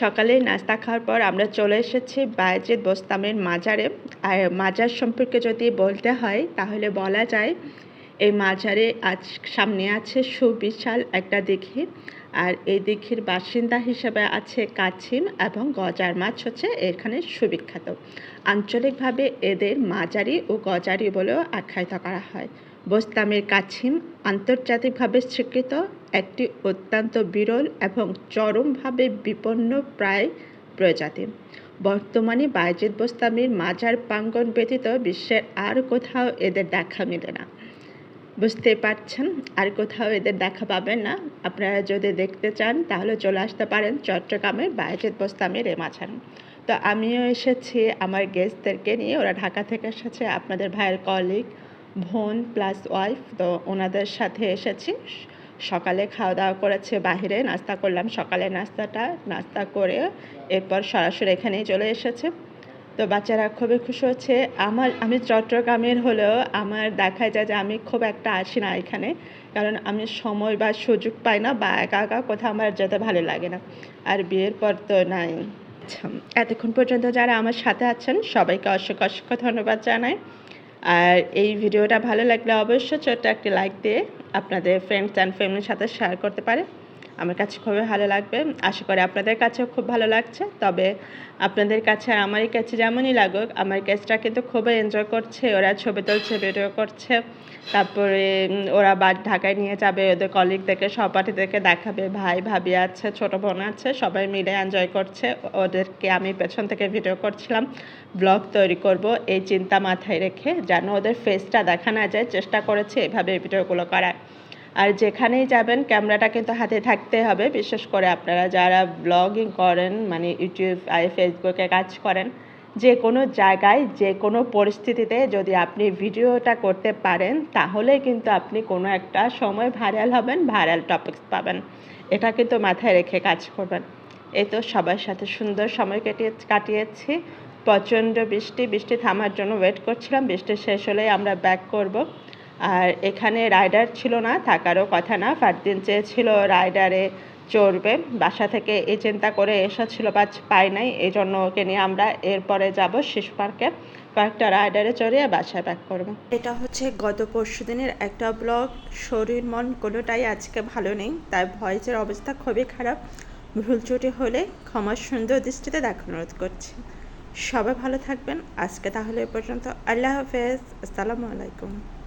সকালে নাস্তা খাওয়ার পর আমরা চলে এসেছি বায়াজিদ বোস্তামের মাজারে। আর মাজার সম্পর্কে যদি বলতে হয়, তাহলে বলা যায় এই মাজারে আজ সামনে আছে সুবিশাল একটা দিঘি। আর এই দিঘির বাসিন্দা হিসেবে আছে কাছিম এবং গজার মাছ হচ্ছে এখানে সুবিখ্যাত। আঞ্চলিকভাবে এদের মাজারি ও গজারি বলেও আখ্যায়িত করা হয়। বোস্তামের কাছিম আন্তর্জাতিকভাবে স্বীকৃত, একটি অত্যন্ত বিরল এবং চরমভাবে বিপন্ন প্রায় প্রজাতি। বর্তমানে বাইজিদ বোস্তামির মাজার প্রাঙ্গণ ব্যতীত বিশ্বের আর কোথাও এদের দেখা মেলে না। বুঝতে পারছেন, আর কোথাও এদের দেখা পাবেন না। আপনারা যদি দেখতে চান, তাহলে চলে আসতে পারেন চট্টগ্রামের বাইজিদ বোস্তামির এ মাঝান তো আমিও এসেছি আমার গেস্টদেরকে নিয়ে। ওরা ঢাকা থেকে এসেছে, আপনাদের ভাইয়ের কলিগ বোন প্লাস ওয়াইফ তো ওনাদের সাথে এসেছি। সকালে খাওয়া দাওয়া করেছে বাহিরে, নাস্তা করলাম। সকালে নাস্তাটা, নাস্তা করে এরপর সরাসরি এখানেই চলে এসেছে। তো বাচ্চারা খুবই খুশি হচ্ছে। আমার, আমি চট্টগ্রামের হলেও আমার দেখা যায় যে আমি খুব একটা আসি না এখানে। কারণ আমি সময় বা সুযোগ পাই না বা একা একা কোথাও আমার যেতে ভালো লাগে না। আর বিয়ের পর তো নাই। আচ্ছা এতক্ষণ পর্যন্ত যারা আমার সাথে আছেন, সবাইকে অসংখ্য অসংখ্য ধন্যবাদ জানাই। আর এই ভিডিওটা ভালো লাগলে অবশ্যই ছোট্ট একটি লাইক দিয়ে আপনাদের ফ্রেন্ডস অ্যান্ড ফ্যামিলির সাথে শেয়ার করতে পারে। আমার কাছে খুবই ভালো লাগবে। আশা করি আপনাদের কাছেও খুব ভালো লাগছে। তবে আপনাদের কাছে আর আমারই কাছে যেমনই লাগুক, আমার কাছটা কিন্তু খুবই এনজয় করছে। ওরা ছবি তুলছে ভিডিও করছে। তারপরে ওরা বা ঢাকায় নিয়ে যাবে, ওদের কলিগদেরকে সহপাঠীদেরকে দেখাবে। ভাই, ভাবি আছে, ছোট বোন আছে, সবাই মিলে এনজয় করছে। ওদেরকে আমি পেছন থেকে ভিডিও করছিলাম। ব্লগ তৈরি করব, এই চিন্তা মাথায় রেখে। যেন ওদের ফেসটা দেখা না যায়, চেষ্টা করেছি এভাবে ভিডিওগুলো করার। আর যেখানেই যাবেন, ক্যামেরাটা কিন্তু হাতে থাকতে হবে। বিশেষ করে আপনারা যারা ব্লগিং করেন মানে ইউটিউব আর ফেসবুকে কাজ করেন যে কোনো জায়গায় যে কোনো পরিস্থিতিতে যদি আপনি ভিডিওটা করতে পারেন, তাহলে কিন্তু আপনি কোনো একটা সময় ভাইরাল হবেন ভাইরাল টপিকস পাবেন। এটা কিন্তু মাথায় রেখে কাজ করবেন। এই তো সবার সাথে সুন্দর সময় কেটিয়ে, কাটিয়েছি। প্রচণ্ড বৃষ্টি বৃষ্টি থামার জন্য ওয়েট করছিলাম। বৃষ্টি শেষ হলেই আমরা ব্যাক করব। আর এখানে রাইডার ছিল না, থাকারও কথা না। ফারদিন চেয়েছিল রাইডারে চড়বে। বাসা থেকে এই চিন্তা করে এসেছিল বা পাই নাই। এই জন্য ওকে নিয়ে আমরা এরপরে যাব শিশু পার্কে। কয়েকটা রাইডারে চড়িয়ে বাসায় ব্যাক করব। এটা হচ্ছে গত পরশু দিনের একটা ব্লগ শরীর, মন কোনোটাই আজকে ভালো নেই, তাই ভয়েসের অবস্থা খুবই খারাপ। ভুল ত্রুটি হলে ক্ষমা সুন্দর দৃষ্টিতে দেখানো অনুরোধ করছি। সবাই ভালো থাকবেন। আজকে তাহলে এ পর্যন্ত। আল্লাহ হাফেজ। আসসালামু আলাইকুম।